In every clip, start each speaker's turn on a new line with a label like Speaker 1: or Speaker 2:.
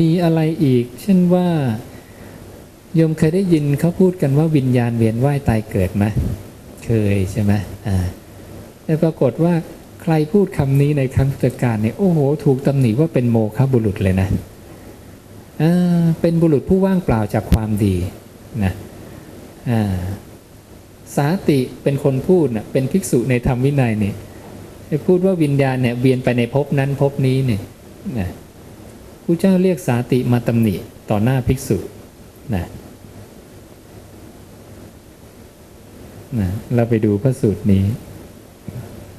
Speaker 1: มีอะไรอีก เช่นว่าโยมเคยได้ยินเขาพูดกันว่าวิญญาณเวียนว่ายตายเกิดไหมเคยใช่ไหมอ่าแต่ปรากฏว่าใครพูดคำนี้ในครั้งพุทธกาลเนี่ยโอ้โห ถูกตำหนิว่าเป็นโมฆะบุรุษเลยนะอ่าเป็นบุรุษผู้ว่างเปล่าจากความดีนะอ่าสาติเป็นคนพูดนะเป็นภิกษุในธรรมวินัยเนี่ยพูดว่าวิญญาณเนี่ยเวียนไปในภพนั้นภพนี้เนี่ยนะ ผู้เจ้าเรียกสาติมาตำหนิต่อหน้าภิกษุนะนะเราไปดูพระสูตรนี้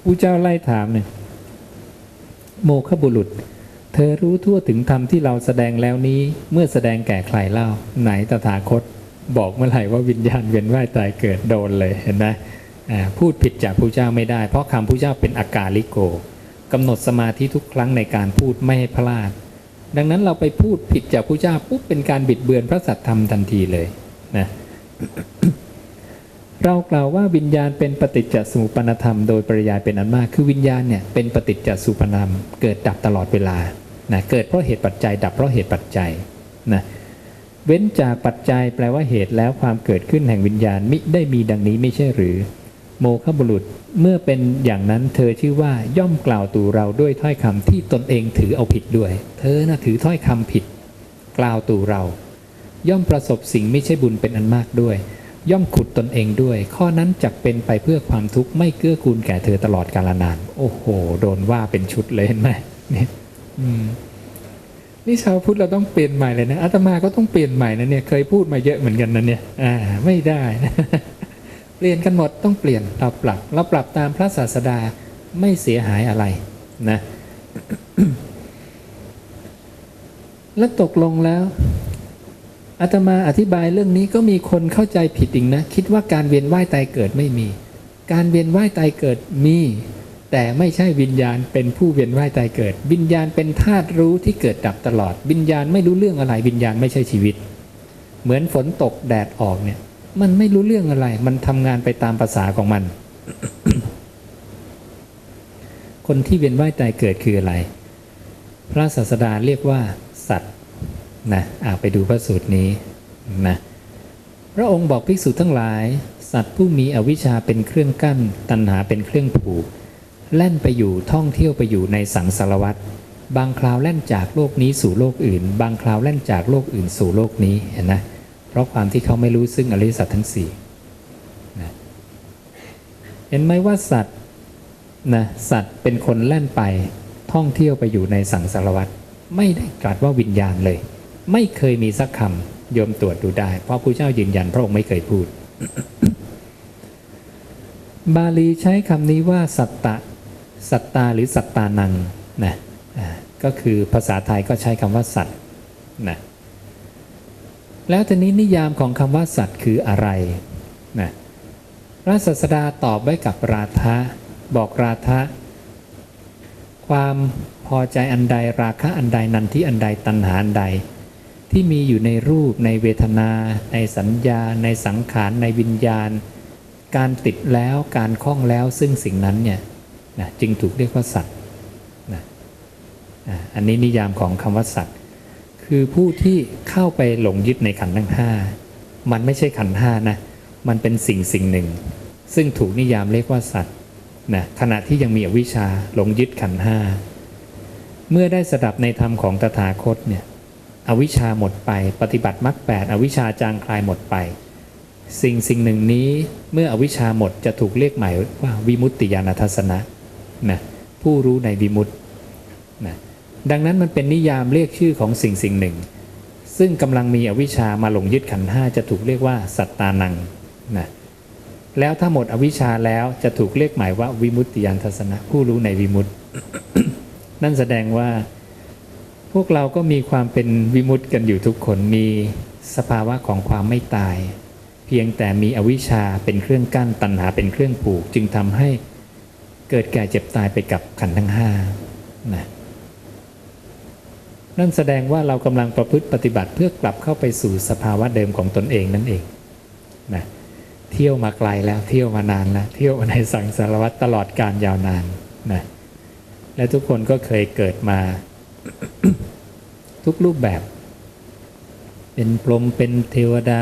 Speaker 1: ผู้เจ้าไล่ถามเนี่ยโมฆะบุรุษ เธอรู้ทั่วถึงธรรมที่เราแสดงแล้วนี้เมื่อแสดงแก่ใครเล่า ไหนตถาคต บอกเมื่อไหร่ว่าวิญญาณเวียนว่ายตายเกิดโดนเลยเห็นไหมพูดผิดจากผู้เจ้าไม่ได้ เพราะคำผู้เจ้าเป็นอากาลิโกกำหนดสมาธิทุกครั้งในการพูดไม่ให้พลาด ดังนั้นเราไปพูดผิดจากผู้เจ้าปุ๊บเป็นการบิดเบือนพระสัตธรรมทันทีเลยนะเรากล่าวว่าวิญญาณเป็นปฏิจจสมุปนธรรมโดยปริยายเป็นอันมาก คือวิญญาณเนี่ยเป็นปฏิจจสมุปนธรรมเกิดดับตลอดเวลานะเกิดเพราะเหตุปัจจัย ดับเพราะเหตุปัจจัยนะเว้นจากปัจจัยแปลว่าเหตุแล้วความเกิดขึ้นแห่งวิญญาณมิได้มีดังนี้ไม่ใช่หรือ โมฆะบุรุษเมื่อเป็นอย่างนั้นเธอชื่อว่าย่อมกล่าวตู่เราด้วยถ้อยคำที่ตนเองถือเอาผิดด้วย เธอน่ะถือถ้อยคำผิด กล่าวตู่เรา ย่อมประสบสิ่งไม่ใช่บุญเป็นอันมากด้วย ย่อมขุดตนเองด้วย ข้อนั้นจักเป็นไปเพื่อความทุกข์ไม่เกื้อกูลแก่เธอตลอดกาลนาน โอ้โห โดนว่าเป็นชุดเลยเห็นไหมนี่นี่ชาวพุทธเราต้องเปลี่ยนใหม่เลยนะอาตมาก็ต้องเปลี่ยนใหม่นะเนี่ยเคยพูดมาเยอะเหมือนกันนะเนี่ย อ่า ไม่ได้นะ เปลี่ยนกันหมดต้องเปลี่ยนเราปรับเราปรับตามพระศาสดาไม่เสียหายอะไรนะแล้วตกลงแล้วอาตมาอธิบายเรื่องนี้ก็มีคนเข้าใจผิดอีกนะ คิดว่าการเวียนว่ายตายเกิดไม่มี การเวียนว่ายตายเกิดมี แต่ไม่ใช่วิญญาณเป็นผู้เวียนว่ายตายเกิด วิญญาณเป็นธาตุรู้ที่เกิดดับตลอด วิญญาณไม่รู้เรื่องอะไรวิญญาณไม่ใช่ชีวิต เหมือนฝนตกแดดออกเนี่ย มันไม่รู้เรื่องอะไร มันทำงานไปตามภาษาของมัน คนที่เวียนว่ายตายเกิดคืออะไร พระศาสดาเรียกว่าสัตว์นะอาไปดูพระสูตรนี้นะพระองค์บอกภิกษุทั้งหลาย สัตว์ผู้มีอวิชชาเป็นเครื่องกั้น ตัณหาเป็นเครื่องผูกแล่นไปอยู่ท่องเที่ยวไปอยู่ในสังสารวัฏบางคราวแล่นจากโลกนี้สู่โลกอื่น บางคราวแล่นจากโลกอื่นสู่โลกนี้เห็นไหม เพราะความที่เขาไม่รู้ซึ่งอริยสัจทั้งสี่นะเห็นไหมว่าสัตว์นะสัตว์เป็นคนแล่นไปท่องเที่ยวไปอยู่ในสังสารวัฏไม่ได้ตรัสว่าวิญญาณเลย ไม่เคยมีสักคำโยมตรวจดูได้ เพราะพระเจ้ายืนยันพระองค์ไม่เคยพูด บาลีใช้คำนี้ว่าสัตตะสัตตาหรือสัตตานังนะก็คือภาษาไทยก็ใช้คำว่าสัตว์นะ แล้วทีนี้นิยามของคำว่าสัตว์คืออะไรนะพระศาสดาตอบไว้กับราธะบอกราธะความพอใจอันใดราคะอันใดนันที่อันใดตัณหาอันใด ที่มีอยู่ในรูปในเวทนา ในสัญญา ในสังขาร ในวิญญาณ การติดแล้วการคล้องแล้วซึ่งสิ่งนั้นเนี่ยนะจึงถูกเรียกว่าสัตว์นะอันนี้นิยามของคำว่าสัตว์ คือผู้ที่เข้าไปหลงยึดในขันธ์ทั้งห้ามันไม่ใช่ขันธ์ห้านะ มันเป็นสิ่งสิ่งหนึ่ง ซึ่งถูกนิยามเรียกว่าสัตว์นะขณะที่ยังมีอวิชชาหลงยึดขันธ์ห้าเมื่อได้สดับในธรรมของตถาคตเนี่ยอวิชชาหมดไป ปฏิบัติมรรคแปดอวิชชาจางคลายหมดไป สิ่งสิ่งหนึ่งนี้เมื่ออวิชชาหมดจะถูกเรียกใหม่ว่าวิมุตติญาณทัศนะนะผู้รู้ในวิมุตติ ดังนั้นมันเป็นนิยามเรียกชื่อของสิ่งสิ่งหนึ่ง ซึ่งกำลังมีอวิชามาหลงยึดขันห้าจะถูกเรียกว่าสัตตานังนะแล้วถ้าหมดอวิชชาแล้วจะถูกเรียกหมายว่าวิมุตติยานทัศนะผู้รู้ในวิมุตติ นั่นแสดงว่า พวกเราก็มีความเป็นวิมุตติกันอยู่ทุกคนมีสภาวะของความไม่ตาย เพียงแต่มีอวิชชาเป็นเครื่องกั้นตัณหาเป็นเครื่องผูก จึงทำให้เกิดแก่เจ็บตายไปกับขันธ์ทั้งห้านะ นั่นแสดงว่าเรากำลังประพฤติปฏิบัติเพื่อกลับเข้าไปสู่สภาวะเดิมของตนเองนั่นเองนะเที่ยวมาไกลแล้วเที่ยวมานานแล้วเที่ยวมาในสังสารวัตรตลอดการยาวนานนะและทุกคนก็เคยเกิดมา ทุกรูปแบบ เป็นพรหมเป็นเทวดา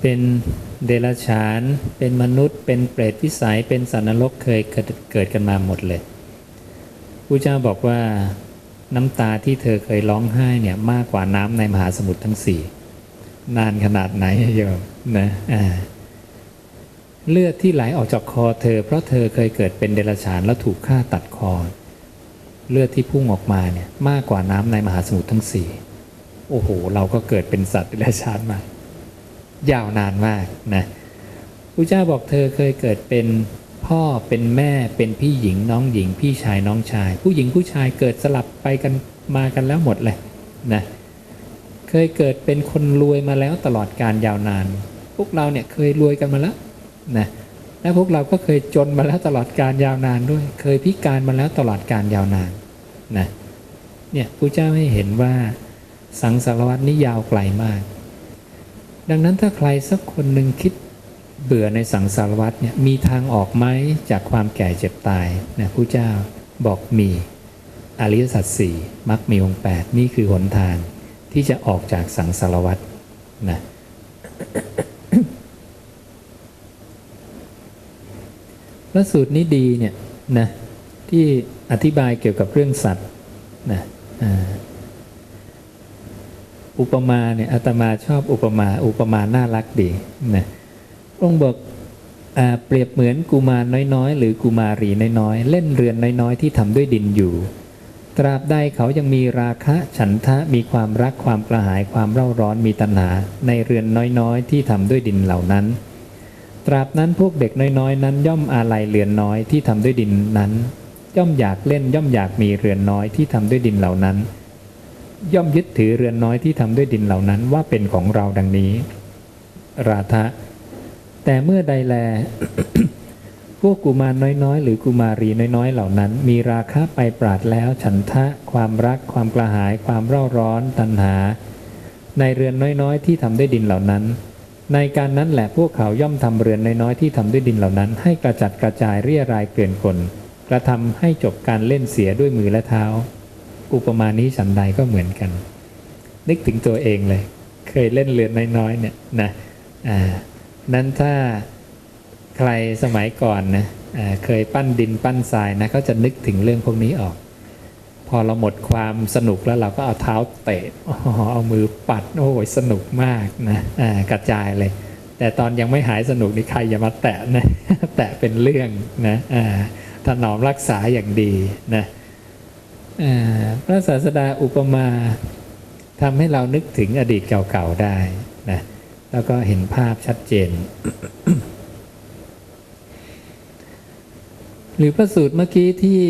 Speaker 1: เป็นเดรัจฉาน เป็นมนุษย์ เป็นเปรตวิสัยเป็นสัตว์นรกเคยเกิดเกิดกันมาหมดเลยพระเจ้าบอกว่า น้ำตาที่เธอเคยร้องไห้เนี่ยมากกว่าน้ำในมหาสมุทรทั้งสี่นานขนาดไหนโยมนะอ่าเลือดที่ไหลออกจากคอเธอ เพราะเธอเคยเกิดเป็นเดรัจฉานแล้วถูกฆ่าตัดคอ เลือดที่พุ่งออกมาเนี่ยมากกว่าน้ำในมหาสมุทรทั้งสี่โอ้โห เราก็เกิดเป็นสัตว์เดรัจฉานมายาวนานมากนะพระเจ้าบอกเธอเคยเกิดเป็น พ่อเป็นแม่เป็นพี่หญิงน้องหญิง พี่ชายน้องชาย ผู้หญิงผู้ชายเกิดสลับไปกันมากันแล้วหมดเลยนะเคยเกิดเป็นคนรวยมาแล้วตลอดการยาวนาน พวกเราเนี่ยเคยรวยกันมาแล้วนะและพวกเราก็เคยจนมาแล้วตลอดการยาวนานด้วย เคยพิการมาแล้วตลอดการยาวนานนะเนี่ยพระเจ้าให้เห็นว่าสังสารวัตนี่ยาวไกลมาก ดังนั้นถ้าใครสักคนหนึ่งคิด เบื่อในสังสารวัตเนี่ยมีทางออกไหมจากความแก่เจ็บตายนะผู้เจ้าบอกมีอริยสัจสี่มรรคมีองค์แปดนี่คือหนทางที่จะออกจากสังสารวัตนะพระสูตรนี้ดีเนี่ยนะที่อธิบายเกี่ยวกับเรื่องสัตว์นะอุปมาเนี่ยอาตมาชอบอุปมาอุปมาน่ารักดีนะ องค์บอกเปรียบเหมือนกุมารน้อยๆ หรือกุมารีน้อยๆ เล่นเรือนน้อยๆ ที่ทำด้วยดินอยู่ ตราบใดเขายังมีราคะฉันทะมีความรักความกระหายความเร่าร้อนมีตัณหาในเรือนน้อยๆ ที่ทำด้วยดินเหล่านั้น ตราบนั้นพวกเด็กน้อยๆ นั้นย่อมอาลัยเรือนน้อยที่ทำด้วยดินนั้น ย่อมอยากเล่นย่อมอยากมีเรือนน้อยที่ทำด้วยดินเหล่านั้น ย่อมยึดถือเรือนน้อยที่ทำด้วยดินเหล่านั้นว่าเป็นของเราดังนี้ ราทะ แต่เมื่อใดแล พวกกุมารน้อยๆ หรือกุมารีน้อยๆ เหล่านั้น มีราคะไปปราดแล้ว ฉันทะ ความรัก ความกระหาย ความเร่าร้อน ตัณหา ในเรือนน้อยๆ ที่ทำด้วยดินเหล่านั้น ในการนั้นแหละพวกเขาย่อมทำเรือนน้อยๆ ที่ทำด้วยดินเหล่านั้น ให้กระจัดกระจายเรียรายเกลื่อนกลกระทำให้จบการเล่นเสียด้วยมือและเท้า อุปมานี้ฉันใดก็เหมือนกัน นึกถึงตัวเองเลย เคยเล่นเรือนน้อยๆ เนี่ยนะอ่า นั้นถ้าใครสมัยก่อนนะเคยปั้นดินปั้นทรายนะก็จะนึกถึงเรื่องพวกนี้ออก พอเราหมดความสนุกแล้วเราก็เอาเท้าเตะอเอามือปัดโอ้ยสนุกมากนะกระจายเลย แต่ตอนยังไม่หายสนุกนี่ใครอย่ามาแตะนะแตะเป็นเรื่องนะถนอมรักษาอย่างดีนะพระศาสดาอุปมาทำให้เรานึกถึงอดีตเก่าๆได้นะ แล้วก็เห็นภาพชัดเจน หรือพระสูตรเมื่อกี้ที่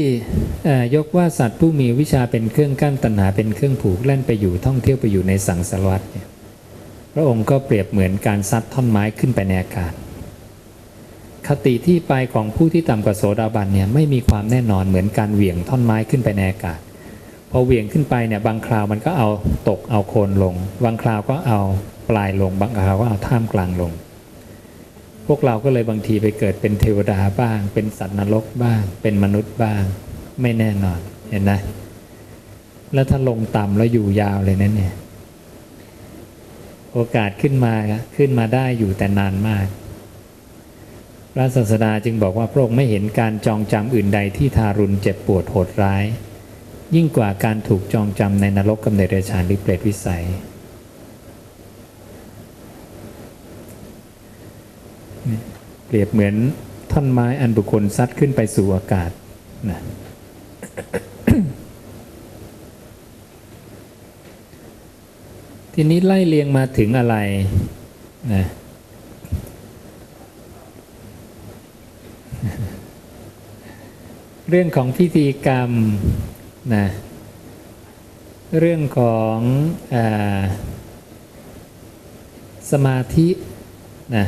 Speaker 1: ยกว่าสัตว์ผู้มีวิชาเป็นเครื่องกั้นตัณหาเป็นเครื่องผูกแล่นไปอยู่ท่องเที่ยวไปอยู่ในสังสารวัฏเนี่ยพระองค์ก็เปรียบเหมือนการซัดท่อนไม้ขึ้นไปในอากาศ คติที่ไปของผู้ที่ต่ำกว่าโสดาบันเนี่ยไม่มีความแน่นอนเหมือนการเหวี่ยงท่อนไม้ขึ้นไปในอากาศพอเหวี่ยงขึ้นไปเนี่ยบางคราวมันก็เอาตกเอาโคนลง บางคราวก็เอา ปลายลงบางคราวก็เอาท่ามกลางลง พวกเราก็เลยบางทีไปเกิดเป็นเทวดาบ้าง เป็นสัตว์นรกบ้าง เป็นมนุษย์บ้าง ไม่แน่นอนเห็นนะแล้วถ้าลงต่ำแล้วอยู่ยาวเลยนั่นเนี่ย โอกาสขึ้นมาขึ้นมาได้อยู่แต่นานมาก พระศาสดาจึงบอกว่าพระองค์ไม่เห็นการจองจำอื่นใดที่ทารุณเจ็บปวดโหดร้าย ยิ่งกว่าการถูกจองจำในนรกกำเนิดเดรัจฉานหรือเปรตวิสัย เปรียบเหมือนท่อนไม้อันบุคคลซัดขึ้นไปสู่อากาศนะทีนี้ไล่เลียงมาถึงอะไรนะเรื่องของพิธีกรรมนะเรื่องของอสมาธินะ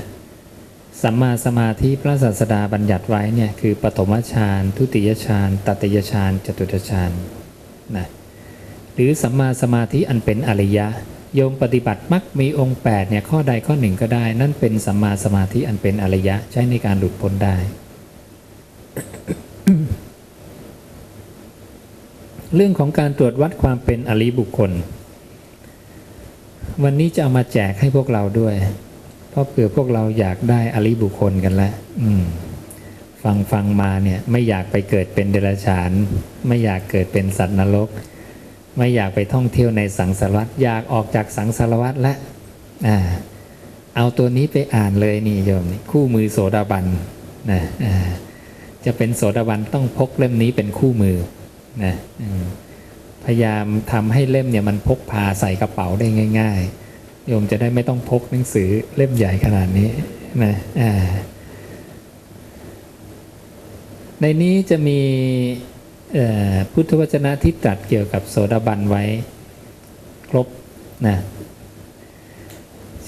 Speaker 1: สัมมาสมาธิพระศาสดาบัญญัติไว้เนี่ยคือปฐมฌานทุติยฌานตติยฌานจตุตฌานนะหรือสัมมาสมาธิอันเป็นอริยะ โยมปฏิบัติมักมีองค์8เนี่ยข้อใดข้อหนึ่งก็ได้ นั่นเป็นสัมมาสมาธิอันเป็นอริยะใช้ในการหลุดพ้นได้ เรื่องของการตรวจวัดความเป็นอริบุคคล วันนี้จะเอามาแจกให้พวกเราด้วย เพราะเผื่อพวกเราอยากได้อริบุคคลกันแล้วอืม ฟังฟังมาเนี่ย ไม่อยากไปเกิดเป็นเดรัจฉาน ไม่อยากเกิดเป็นสัตว์นรก ไม่อยากไปท่องเที่ยวในสังสารวัฏอยากออกจากสังสารวัฏและอ่าเอาตัวนี้ไปอ่านเลยนี่โยมนี่คู่มือโสดาบันนะจะเป็นโสดาบันต้องพกเล่มนี้เป็นคู่มือนะพยายามทำให้เล่มเนี่ยมันพกพาใส่กระเป๋าได้ง่าย ๆ โยมจะได้ไม่ต้องพกหนังสือเล่มใหญ่ขนาดนี้นะอ่าในนี้จะมีพุทธวจนะที่ตรัสเกี่ยวกับโสดาบันไว้ ครบนะ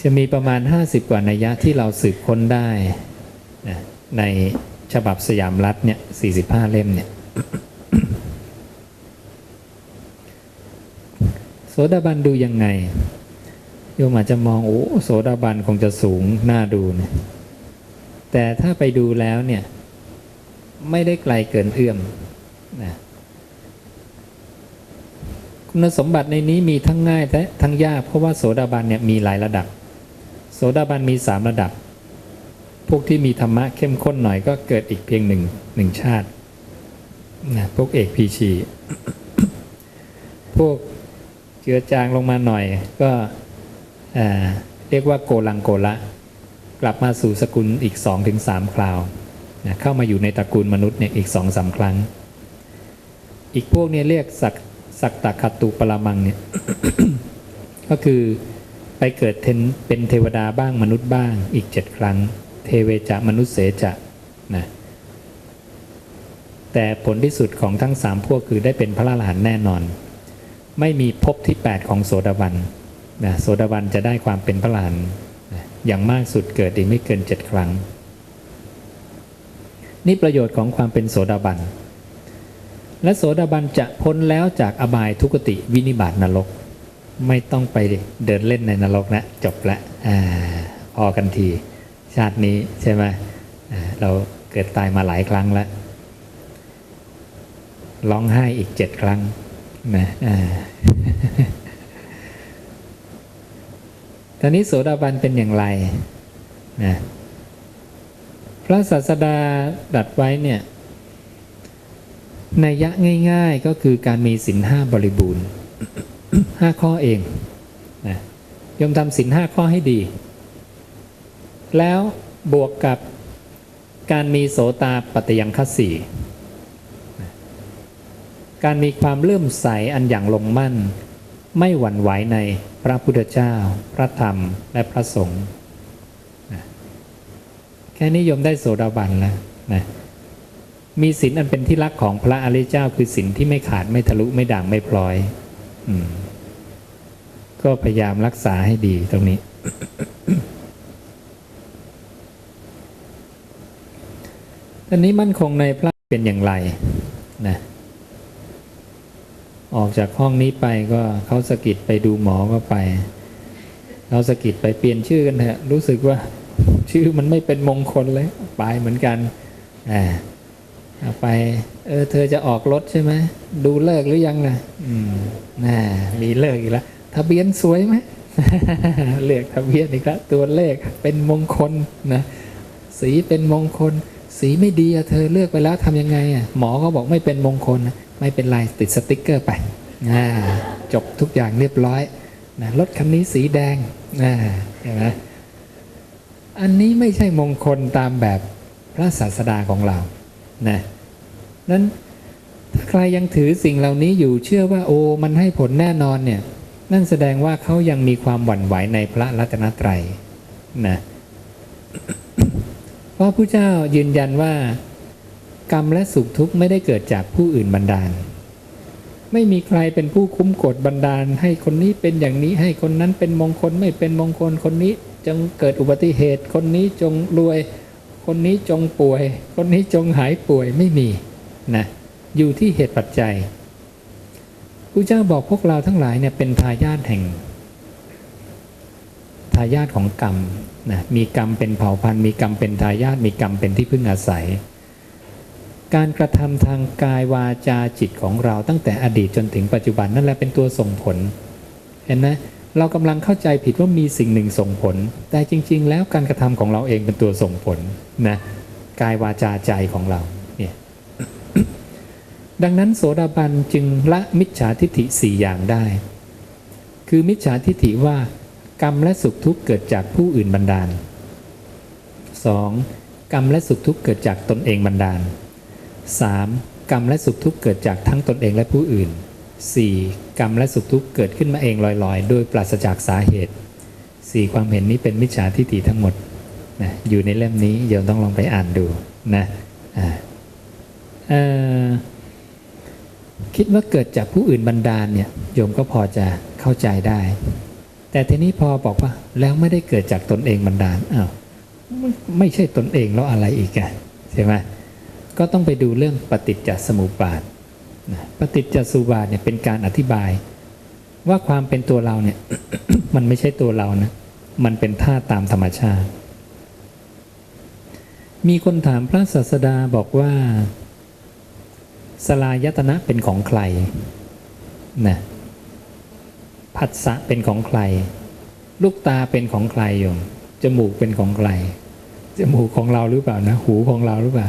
Speaker 1: จะมีประมาณ 50 กว่านัยยะที่เราสืบค้นได้นะในฉบับสยามรัฐเนี่ย45 เล่มเนี่ยโสดาบันดูยังไง โยมอาจจะมองโอ้โสดาบันคงจะสูงน่าดูนะแต่ถ้าไปดูแล้วเนี่ยไม่ได้ไกลเกินเอื้อมนะคุณสมบัติในนี้มีทั้งง่ายและทั้งยากเพราะว่าโสดาบันเนี่ยมีหลายระดับ โสดาบันมีสามระดับ พวกที่มีธรรมะเข้มข้นหน่อยก็เกิดอีกเพียงหนึ่งหนึ่งชาตินะพวกเอกพีชี พวกเจือจางลงมาหน่อยก็ เรียกว่าโกลังโกละ กลับมาสู่สกุลอีกสองถึงสามคราวนะเข้ามาอยู่ในตระกูลมนุษย์เนี่ยอีกสองสาครั้ง อีกพวกเนี่ยเรียกสักสักตะคตุปรามังเนี่ยก็คือไปเกิดเทนเป็นเทวดาบ้างมนุษย์บ้างอีกเจ็ดครั้ง เทเวจะมนุษย์เสจะนะแต่ผลที่สุดของทั้งสามพวกคือได้เป็นพระอรหันต์แน่นอน ไม่มีภพที่ 8 ของโสดาบัน นะโสดาบันจะได้ความเป็นพระอรหันนะอย่างมากสุดเกิดอีกไม่เกินเจ็ดครั้ง นี่ประโยชน์ของความเป็นโสดาบัน และโสดาบันจะพ้นแล้วจากอบายทุกติวินิบาตนรก ไม่ต้องไปเดินเล่นในนรกนะจบละอ่าพอกันที ชาตินี้ใช่ไหมเราเกิดตายมาหลายครั้งแล้วร้องไห้อีกเจ็ดครั้งนะอ่า ตอนนี้โสดาบันเป็นอย่างไรนะพระศาสดาดัดไว้เนี่ยในยยะง่ายๆก็คือการมีศีลห้าบริบูรณ์ห้าข้อเองนะยมทำศีลห้าข้อให้ดี แล้วบวกกับการมีโสตาปัตยังคัสสีการมีความเลื่อมใสอันอย่างลงมั่น ไม่หวั่นไหวในพระพุทธเจ้า พระธรรมและพระสงฆ์แค่นี้ยมได้โสดาบันแล้วนะมีศีลอันเป็นที่รักของพระอริยเจ้า คือศีลที่ไม่ขาดไม่ทะลุไม่ด่างไม่พลอยอก็พยายามรักษาให้ดีตรงนี้ ตอนนี้มั่นคงในพระเป็นอย่างไรนะ ออกจากห้องนี้ไปก็เขาสะกิดไปดูหมอก็ไปเขาสะกิดไปเปลี่ยนชื่อกันเถอะรู้สึกว่าชื่อมันไม่เป็นมงคลเลยไปเหมือนกันอ่าไปเออเธอจะออกรถใช่ไหมดูเลิกหรือยังล่ะอืมน่ามีเลิกอีกแล้วทะเบียนสวยไหมเลือกทะเบียนอีกแล้วตัวเลขเป็นมงคลนะสีเป็นมงคล สีไม่ดีอะเธอเลือกไปแล้วทำยังไงอะหมอก็บอกไม่เป็นมงคลนะ ไม่เป็นไรติดสติกเกอร์ไปจบทุกอย่างเรียบร้อยนะรถคันนี้สีแดงเห็นไหมอันนี้ไม่ใช่มงคลตามแบบพระศาสดาของเรานะนั้นถ้าใครยังถือสิ่งเหล่านี้อยู่เชื่อว่าโอ้มันให้ผลแน่นอนเนี่ยนั่นแสดงว่าเขายังมีความหวั่นไหวในพระรัตนตรัยนะเพราะผู้เจ้ายืนยันว่า กรรมและสุขทุกข์ไม่ได้เกิดจากผู้อื่นบันดาล ไม่มีใครเป็นผู้คุ้มกฎบันดาล ให้คนนี้เป็นอย่างนี้ให้คนนั้นเป็นมงคลไม่เป็นมงคลคนนี้จงเกิดอุบัติเหตุ คนนี้จงรวย คนนี้จงป่วย คนนี้จงหายป่วยไม่มีนะอยู่ที่เหตุปัจจัยพระเจ้าบอกพวกเราทั้งหลายเนี่ยเป็นทายาทแห่งทายาทของกรรมนะมีกรรมเป็นเผ่าพันธุ์มีกรรมเป็นทายาทมีกรรมเป็นที่พึ่งอาศัย การกระทำทางกายวาจาจิตของเราตั้งแต่อดีตจนถึงปัจจุบันนั่นแหละเป็นตัวส่งผล เห็นไหมเรากำลังเข้าใจผิดว่ามีสิ่งหนึ่งส่งผล แต่จริง ๆ แล้วการกระทำของเราเองเป็นตัวส่งผลนะกายวาจาใจของเราเนี่ยดังนั้นโสดาบันจึงละมิจฉาทิฏฐิสี่อย่างได้ คือมิจฉาทิฏฐิว่ากรรมและสุขทุกข์เกิดจากผู้อื่นบันดาล 2. กรรมและสุขทุกข์เกิดจากตนเองบันดาล 3. กรรมและสุขทุกข์เกิดจากทั้งตนเองและผู้อื่น 4. กรรมและสุขทุกข์เกิดขึ้นมาเองลอยๆ โดยปราศจากสาเหตุ 4. ความเห็นนี้เป็นมิจฉาทิฏฐิทั้งหมดนะอยู่ในเล่มนี้โยมต้องลองไปอ่านดูนะคิดว่าเกิดจากผู้อื่นบันดาลเนี่ยโยมก็พอจะเข้าใจได้ แต่ทีนี้พอบอกว่าแล้วไม่ได้เกิดจากตนเองบันดาลอ้าวไม่ไม่ใช่ตนเองแล้วอะไรอีกอะใช่ไหม ก็ต้องไปดูเรื่องปฏิจจสมุปบาทนะปฏิจจสมุปบาทเนี่ยเป็นการอธิบาย ว่าความเป็นตัวเราเนี่ย มันไม่ใช่ตัวเรานะ มันเป็นธาตุตามธรรมชาติ มีคนถามพระศาสดาบอกว่าสลายตนะเป็นของใครนะผัสสะเป็นของใคร ลูกตาเป็นของใครโยมจมูกเป็นของใครจมูกของเราหรือเปล่านะ หูของเราหรือเปล่า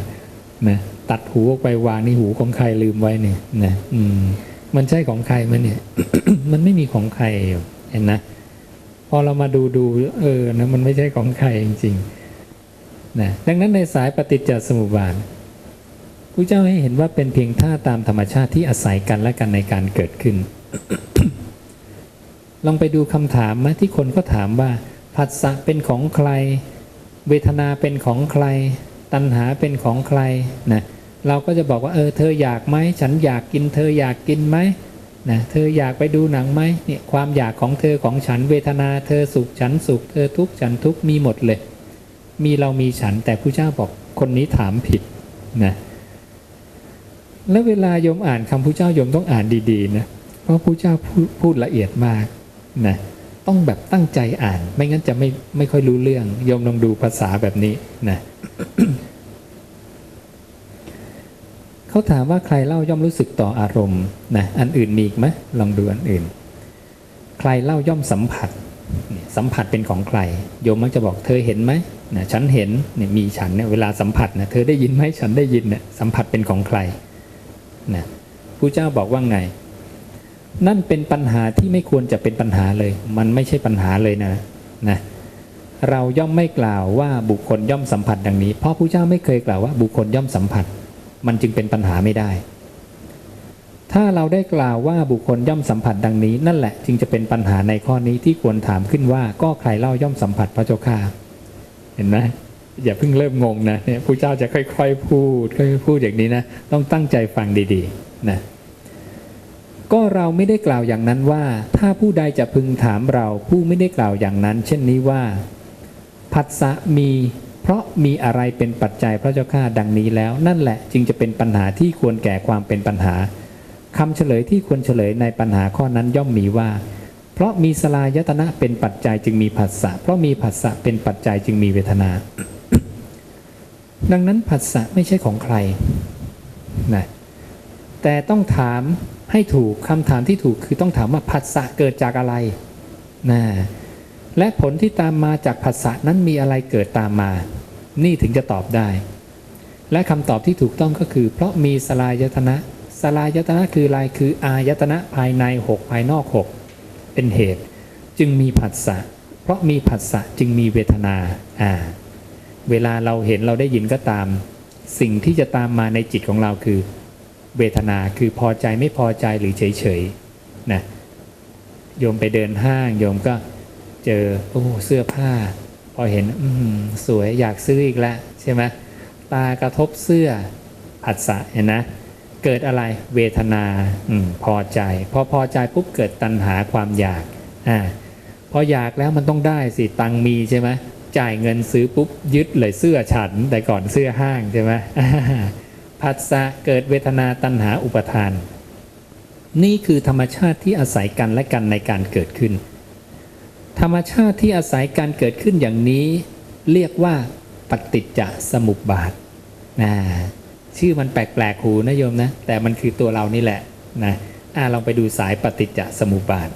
Speaker 1: นะตัดหูออกไปวางนี่หูของใครลืมไว้เนี่ยนะอืมมันใช่ของใครมันเนี่ย มันไม่มีของใครเห็นนะพอเรามาดูดูเออนะมันไม่ใช่ของใครจริงๆนะดังนั้นในสายปฏิจจสมุปบาทพระเจ้าให้เห็นว่าเป็นเพียงท่าตามธรรมชาติที่อาศัยกันและกันในการเกิดขึ้น ลองไปดูคำถามไหมที่คนก็ถามว่าผัสสะเป็นของใคร เวทนาเป็นของใคร ตัณหาเป็นของใครนะเราก็จะบอกว่าเออเธออยากไหมฉันอยากกินเธออยากกินไหมนะเธออยากไปดูหนังไหมเนี่ยความอยากของเธอของฉันเวทนา เธอสุขฉันสุข เธอทุกข์ฉันทุกข์มีหมดเลย มีเรามีฉันแต่ผู้เจ้าบอกคนนี้ถามผิดนะแล้วเวลาโยมอ่านคำผู้เจ้าโยมต้องอ่านดีๆนะเพราะผู้เจ้าพูดพูดละเอียดมากนะ ต้องแบบตั้งใจอ่าน ไม่งั้นจะไม่ไม่ค่อยรู้เรื่องยมลองดูภาษาแบบนี้นะเขาถามว่าใครเล่าย่อมรู้สึกต่ออารมณ์นะอันอื่นมีอีกไหมลองดูอันอื่น ใครเล่าย่อมสัมผัสเนี่ยสัมผัสเป็นของใคร โยมมักจะบอกเธอเห็นไหมนะฉันเห็นเนี่ยมีฉันเนี่ยเวลาสัมผัสนะเธอได้ยินไหมฉันได้ยินเนี่ยสัมผัสเป็นของใครนะผู้เจ้าบอกว่าไง นั่นเป็นปัญหาที่ไม่ควรจะเป็นปัญหาเลย มันไม่ใช่ปัญหาเลยนะนะเราย่อมไม่กล่าวว่าบุคคลย่อมสัมผัสดังนี้ เพราะผู้เจ้าไม่เคยกล่าวว่าบุคคลย่อมสัมผัส มันจึงเป็นปัญหาไม่ได้ ถ้าเราได้กล่าวว่าบุคคลย่อมสัมผัสดังนี้ นั่นแหละจึงจะเป็นปัญหาในข้อนี้ที่ควรถามขึ้นว่าก็ใครเล่าย่อมสัมผัสพระเจ้าข้าเห็นไหมอย่าเพิ่งเริ่มงงนะเนี่ยผู้เจ้าจะค่อย ๆ พูดค่อยๆพูดอย่างนี้นะ ต้องตั้งใจฟังดีๆนะ ก็เราไม่ได้กล่าวอย่างนั้นว่า ถ้าผู้ใดจะพึงถามเราผู้ไม่ได้กล่าวอย่างนั้น เช่นนี้ว่าผัสสะมีเพราะมีอะไรเป็นปัจจัยพระเจ้าข้าดังนี้แล้ว นั่นแหละจึงจะเป็นปัญหาที่ควรแก่ความเป็นปัญหาคำเฉลยที่ควรเฉลยในปัญหาข้อนั้นย่อมมีว่า เพราะมีสลายตนะเป็นปัจจัยจึงมีผัสสะเพราะมีผัสสะเป็นปัจจัยจึงมีเวทนา ดังนั้นผัสสะไม่ใช่ของใครนะแต่ต้องถาม ให้ถูกคำถามที่ถูกคือต้องถามว่าผัสสะเกิดจากอะไรนะและผลที่ตามมาจากผัสสะนั้นมีอะไรเกิดตามมา นี่ถึงจะตอบได้ และคำตอบที่ถูกต้องก็คือ เพราะมีสลายตนะสลายตนะคืออะไรคืออายตนะภายในหกภายนอกหกเป็นเหตุ จึงมีผัสสะเพราะมีผัสสะจึงมีเวทนาอ่าเวลาเราเห็นเราได้ยินก็ตาม สิ่งที่จะตามมาในจิตของเราคือ เวทนาคือพอใจไม่พอใจหรือเฉยๆนะโยมไปเดินห้างโยมก็เจอโอ้เสื้อผ้า พอเห็นอืมสวยอยากซื้ออีกแล้วใช่ไหมตากระทบเสื้อผัสสะเห็นนะเกิดอะไรเวทนาอมพอใจ พอพอใจปุ๊บเกิดตัณหาความอยากอ่าพออยากแล้วมันต้องได้สิตังมีใช่ไหมจ่ายเงินซื้อปุ๊บยึดเลยเสื้อฉันแต่ก่อนเสื้อห้างใช่ไหม ผัสสะเกิดเวทนาตัณหาอุปทาน นี่คือธรรมชาติที่อาศัยกันและกันในการเกิดขึ้น ธรรมชาติที่อาศัยการเกิดขึ้นอย่างนี้ เรียกว่าปฏิจจสมุปบาทนะชื่อมันแปลกๆหูนะโยมนะ แต่มันคือตัวเรานี่แหละนะอ่าลองไปดูสายปฏิจจสมุปบาท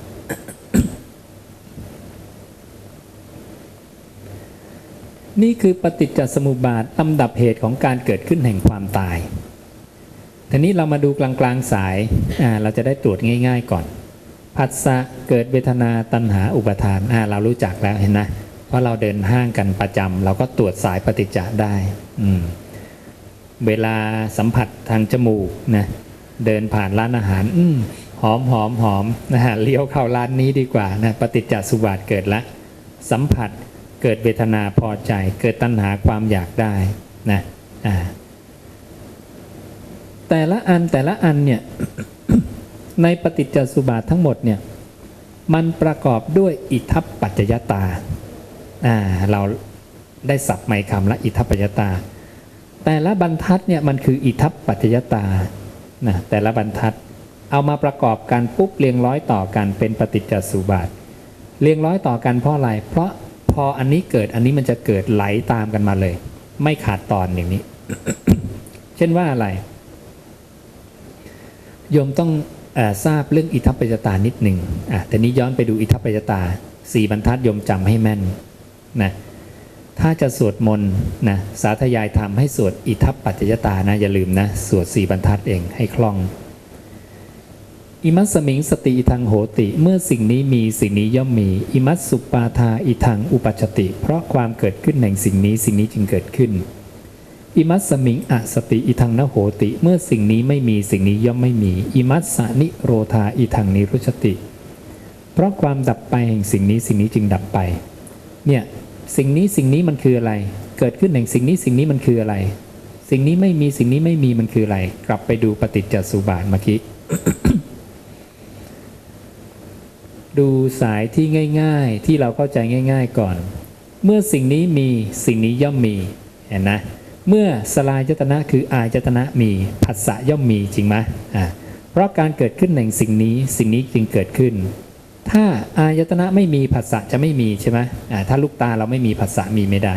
Speaker 1: นี่คือปฏิจจสมุปบาทลำดับเหตุของการเกิดขึ้นแห่งความตายทีนี้เรามาดูกลางๆสายาเราจะได้ตรวจง่าย ๆก่อน ผัสสะเกิดเวทนาตัณหาอุปทานาเรารู้จักแล้วเห็นนะเพราะเราเดินห้างกันประจำเราก็ตรวจสายปฏิจจได้อืเวลาสัมผัสทางจมูกนะเดินผ่านร้านอาหารอืหอมหอมหอมนะฮะเลี้ยวเข้าร้านนี้ดีกว่านะปฏิจจสุบาทเกิดละ สัมผัส เกิดเวทนาพอใจ เกิดตัณหาความอยากได้นะแต่ละอันแต่ละอันเนี่ยในปฏิจจสุบาททั้งหมดเนี่ยมันประกอบด้วยอิทัปปัจจยตาอ่าเราได้สับไมคคำละอิทัปปัจจยตา แต่ละบรรทัดเนี่ยมันคืออิทัปปัจจยตานะแต่ละบรรทัดเอามาประกอบกันปุ๊บเรียงร้อยต่อกันเป็นปฏิจจสุบาท เรียงร้อยต่อกันเพราะอะไรเพราะ พออันนี้เกิดอันนี้มันจะเกิดไหลตามกันมาเลย ไม่ขาดตอนอย่างนี้ เช่นว่าอะไรโยมต้องอทราบเรื่องอิทัปปัจจตานิดหนึ่งอะแต่นี้ย้อนไปดูอิทัปปัจจตาสี่บรรทัดโยมจำให้แม่นนะถ้าจะสวดมนต์นะสาธยายธรรมให้สวดอิทัปปัจจยตานะอย่าลืมนะ สวดสี่บรรทัดเองให้คล่อง อิมัสมิงสติอิทังโหติ เมื่อสิ่งนี้มีสิ่งนี้ย่อมมี อิมัสสุปาทาอิทังอุปัชติ เพราะความเกิดขึ้นแห่งสิ่งนี้สิ่งนี้จึงเกิดขึ้น อิมัสสมิงอสติอิทังนโหติ เมื่อสิ่งนี้ไม่มีสิ่งนี้ย่อมไม่มี อิมัสสานิโรธาอิทังนิรุชติ เพราะความดับไปแห่งสิ่งนี้สิ่งนี้จึงดับไป เนี่ยสิ่งนี้สิ่งนี้มันคืออะไร เกิดขึ้นแห่งสิ่งนี้สิ่งนี้มันคืออะไร สิ่งนี้ไม่มีสิ่งนี้ไม่มีมันคืออะไร กลับไปดูปฏิจจสุบาทเมื่อกี้ ดูสายที่ง่าย ๆ ที่เราเข้าใจง่าย ๆก่อน เมื่อสิ่งนี้มีสิ่งนี้ย่อมมีเห็นนะเมื่อสลายจตนะคืออายจตนะมีผัสสะย่อมมีจริงไหมอ่าเพราะการเกิดขึ้นแห่งสิ่งนี้สิ่งนี้จึงเกิดขึ้น ถ้าอายตนะไม่มีผัสสะจะไม่มีใช่ไหมอ่าถ้าลูกตาเราไม่มีผัสสะมีไม่ได้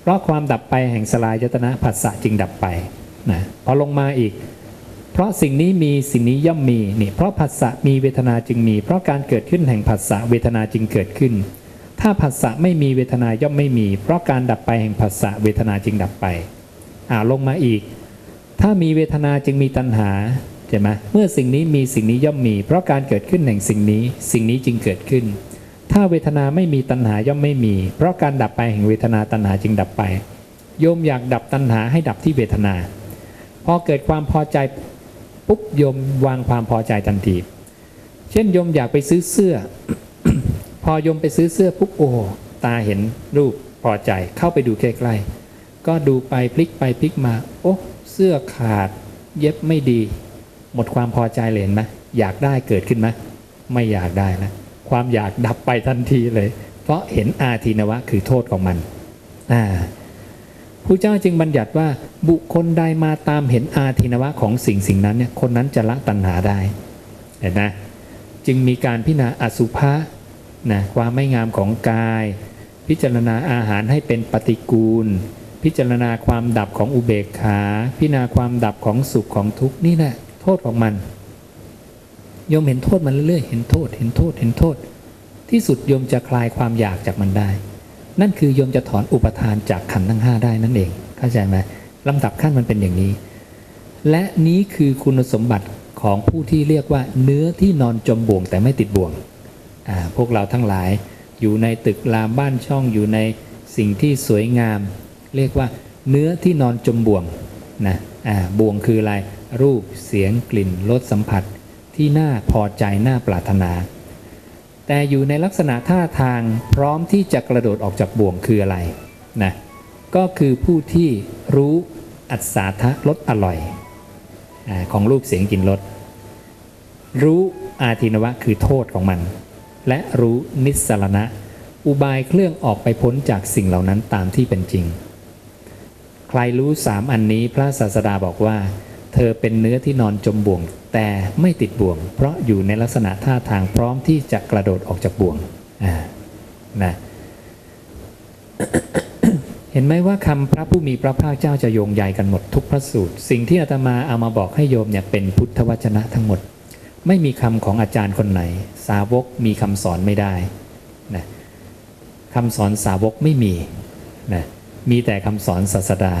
Speaker 1: เพราะความดับไปแห่งสลายจตนะผัสสะจึงดับไปนะพอลงมาอีก เพราะสิ่งนี้มีสิ่งนี้ย่อมมีนี่เพราะผัสสะมีเวทนาจึงมี เพราะการเกิดขึ้นแห่งผัสสะเวทนาจึงเกิดขึ้น ถ้าผัสสะไม่มีเวทนาย่อมไม่มี เพราะการดับไปแห่งผัสสะเวทนาจึงดับไปอ่าลงมาอีก ถ้ามีเวทนาจึงมีตัณหาใช่ไหมเมื่อสิ่งนี้มีสิ่งนี้ย่อมมี เพราะการเกิดขึ้นแห่งสิ่งนี้ สิ่งนี้จึงเกิดขึ้น ถ้าเวทนาไม่มีตัณหาย่อมไม่มี เพราะการดับไปแห่งเวทนาตัณหาจึงดับไป โยมอยากดับตัณหาให้ดับที่เวทนา พอเกิดความพอใจ ปุ๊บโยมวางความพอใจทันที เช่นโยมอยากไปซื้อเสื้อ พอโยมไปซื้อเสื้อปุ๊บโอ้ตาเห็นรูปพอใจเข้าไปดูใกล้ๆก็ดูไปพลิกไปพลิกมา โอ้เสื้อขาด เย็บไม่ดี หมดความพอใจเลยเห็นไหมอยากได้เกิดขึ้นไหมไม่อยากได้นะความอยากดับไปทันทีเลย เพราะเห็นอาทีนวะคือโทษของมันอ่า ผู้เจ้าจึงบัญญัติว่าบุคคลใดมาตามเห็นอาทีนวะของสิ่งสิ่งนั้นเนี่ยคนนั้นจะละตัณหาได้เห็นนะจึงมีการพิจารณาอสุภะนะความไม่งามของกาย พิจารณาอาหารให้เป็นปฏิกูล พิจารณาความดับของอุเบกขา พิจารณาความดับของสุขของทุกข์นี่แหละโทษของมันโยมเห็นโทษมันเรื่อยๆเห็นโทษ เห็นโทษเห็นโทษ ที่สุดโยมจะคลายความอยากจากมันได้ นั่นคือโยมจะถอนอุปทานจากขันธ์ทั้งห้าได้นั่นเอง เข้าใจไหมลำดับขั้นมันเป็นอย่างนี้ และนี้คือคุณสมบัติของผู้ที่เรียกว่า เนื้อที่นอนจมบ่วงแต่ไม่ติดบ่วง พวกเราทั้งหลายอยู่ในตึกรามบ้านช่องอยู่ในสิ่งที่สวยงาม เรียกว่า เนื้อที่นอนจมบ่วงนะบ่วงคืออะไรรูปเสียงกลิ่นรสสัมผัส ที่น่าพอใจน่าปรารถนา แต่อยู่ในลักษณะท่าทางพร้อมที่จะกระโดดออกจากบ่วงคืออะไรนะก็คือผู้ที่รู้อัศาทะรสอร่อยอของรูปเสียงกลิ่นรสรู้อาทินวะคือโทษของมัน และรู้นิสสรณะ อุบายเครื่องออกไปพ้นจากสิ่งเหล่านั้นตามที่เป็นจริง ใครรู้สามอันนี้พระศาสดาบอกว่า เธอเป็นเนื้อที่นอนจมบ่วง แต่ไม่ติดบ่วง เพราะอยู่ในลักษณะท่าทางพร้อมที่จะกระโดดออกจากบ่วงนะเห็นไหมว่าคำพระผู้มีพระภาคเจ้าจะโยงใยกันหมดทุกพระสูตร สิ่งที่อาตมาเอามาบอกให้โยมเนี่ยเป็นพุทธวจนะทั้งหมด ไม่มีคำของอาจารย์คนไหน สาวกมีคำสอนไม่ได้นะคำสอนสาวกไม่มีนะมีแต่คำสอนศาสดา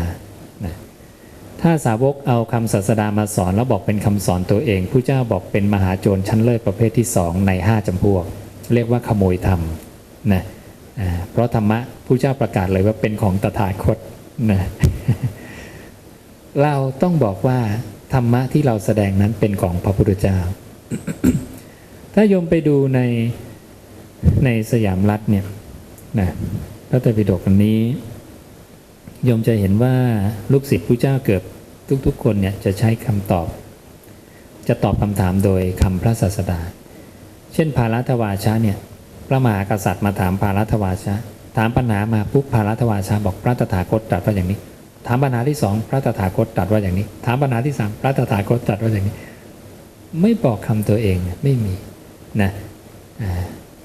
Speaker 1: ถ้าสาวกเอาคำศาสดามาสอนแล้วบอกเป็นคำสอนตัวเองผู้เจ้าบอกเป็นมหาโจรชั้นเลิศประเภทที่สองในห้าจำพวก เรียกว่าขโมยธรรมนะเพราะธรรมะผู้เจ้าประกาศเลยว่าเป็นของตถาคตนะเราต้องบอกว่าธรรมะที่เราแสดงนั้นเป็นของพระพุทธเจ้า ถ้าโยมไปดูในในสยามรัฐเนี่ยนะพระไตรปิฎกอันนี้ โยมจะเห็นว่าลูกศิษย์ผู้เจ้าเกือบทุกๆ คนเนี่ยจะใช้คำตอบ จะตอบคำถามโดยคำพระศาสดา เช่นภารัตวาชะเนี่ยพระมหากษัตริย์มาถามภารัตวาชะ ถามปัญหามาปุ๊บภารัตวาชะบอกพระตถาคตตรัสว่าอย่างนี้ ถามปัญหาที่สองพระตถาคตตรัสว่าอย่างนี้ ถามปัญหาที่สามพระตถาคตตรัสว่าอย่างนี้ ไม่บอกคำตัวเองไม่มีนะ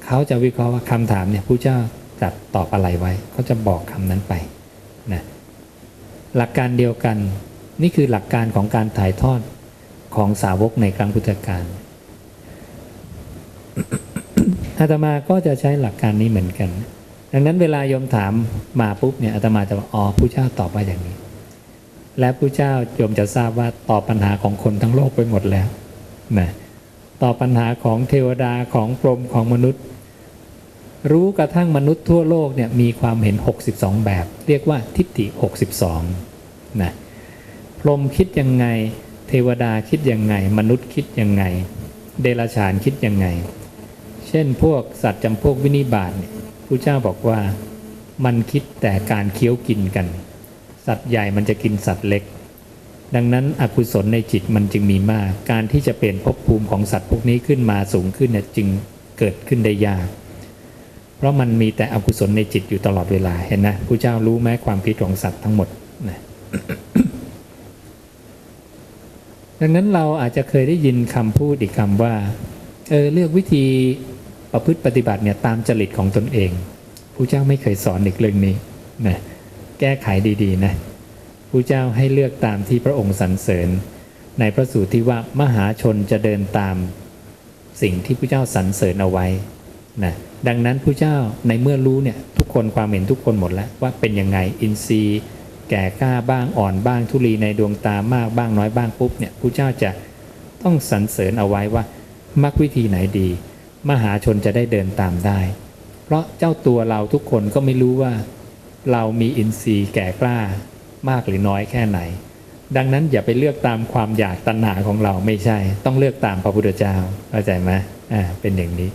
Speaker 1: เขาจะวิเคราะห์ว่าคำถามเนี่ยผู้เจ้าจัดตอบอะไรไว้เขาจะบอกคำนั้นไป นะหลักการเดียวกัน นี่คือหลักการของการถ่ายทอดของสาวกในครั้งพุทธกาลอาตมาก็จะใช้หลักการนี้เหมือนกัน ดังนั้นเวลาโยมถามมาปุ๊บเนี่ยอาตมาจะบอกอ๋อผู้เจ้าตอบว่าอย่างนี้ และผู้เจ้าโยมจะทราบว่าตอบปัญหาของคนทั้งโลกไปหมดแล้วนะตอบปัญหาของเทวดาของพรหมของมนุษย์ รู้กระทั่งมนุษย์ทั่วโลกเนี่ยมีความเห็น 62 แบบ เรียกว่าทิฏฐิ 62นะพรหมคิดยังไง เทวดาคิดยังไง มนุษย์คิดยังไง เดรัจฉานคิดยังไง เช่นพวกสัตว์จำพวกวินิบาตเนี่ยผู้เจ้าบอกว่ามันคิดแต่การเคี้ยวกินกัน สัตว์ใหญ่มันจะกินสัตว์เล็ก ดังนั้นอกุศลในจิตมันจึงมีมาก การที่จะเปลี่ยนภพภูมิของสัตว์พวกนี้ขึ้นมาสูงขึ้นเนี่ยจึงเกิดขึ้นได้ยาก ราะมันมีแต่อกุศลในจิตอยู่ตลอดเวลาเห็นนะผู้เจ้ารู้แม้ความคิดของสัตว์ทั้งหมดนะดังนั้นเราอาจจะเคยได้ยินคำพูดอีกคำว่าเออเลือกวิธีประพฤติปฏิบัติเนี่ยตามจริตของตนเองผู้เจ้าไม่เคยสอนอีกเรื่องนี้นะแก้ไขดีๆนะผู้เจ้าให้เลือกตามที่พระองค์สรรเสริญ ในพระสูตรที่ว่ามหาชนจะเดินตามสิ่งที่ผู้เจ้าสรรเสริญเอาไว้นะ ดังนั้นผู้เจ้าในเมื่อรู้เนี่ยทุกคนความเห็นทุกคนหมดแล้วว่าเป็นยังไงอินทรีย์ แก่กล้าบ้างอ่อนบ้างทุลีในดวงตามากบ้างน้อยบ้างปุ๊บเนี่ยผู้เจ้าจะต้องสรรเสริญเอาไว้ว่ามักวิธีไหนดี มหาชนจะได้เดินตามได้ เพราะเจ้าตัวเราทุกคนก็ไม่รู้ว่า เรามีอินทรีย์แก่กล้ามากหรือน้อยแค่ไหน ดังนั้นอย่าไปเลือกตามความอยากตัณหาของเราไม่ใช่ ต้องเลือกตามพระพุทธเจ้าเข้าใจไหมอ่าเป็นอย่างนี้